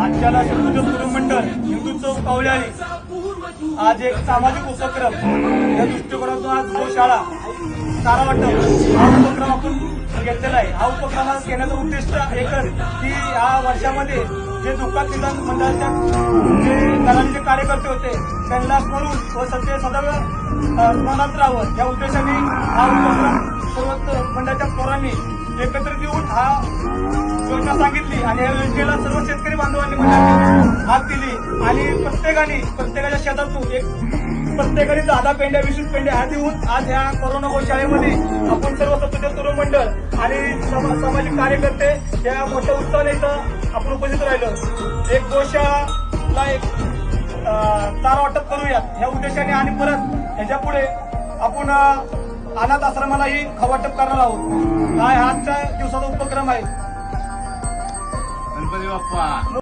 आजच्याला शत्रुंजय कुटुंब मंडळ हिंदू चौक कावल्याने आज एक सामाजिक उपक्रम. या दृष्टिकोनातून आज गोशाळा सारा वाटप हा उपक्रम आपण घेतलेला आहे. हा उपक्रम आज घेण्याचं उद्दिष्ट एकच की या वर्षामध्ये जे दुःखात निदान मंडळाच्या जे घराचे कार्यकर्ते होते त्यांना स्मरून व सध्या सदैव स्मरणात राहावं. या उद्देशाने हा उपक्रम सर्व मंडळाच्या पोरांनी एकत्रित येऊन हा योजना सांगितली आणि या योजनेला सर्व शेतकरी बांधव आणि प्रत्येकाने प्रत्येकाच्या शेतातून एक प्रत्येकाने दहा पेंड्या वीस पेंड्या ह्या देऊन आज ह्या कोरोना गोशाळेमध्ये आपण सर्व सत्य तरुण मंडळ आणि सामाजिक कार्यकर्ते या मोठ्या उत्साहाने इथं आपण उपस्थित राहिलो. एक गोशाळा एक तारा वाटप करूयात. ह्या उद्देशाने आणि परत ह्याच्या पुढे आपण अनाथ आश्रमालाही खवाटप करणार आहोत. हा आजच्या दिवसाचा उपक्रम आहे. गणपती बाप्पा.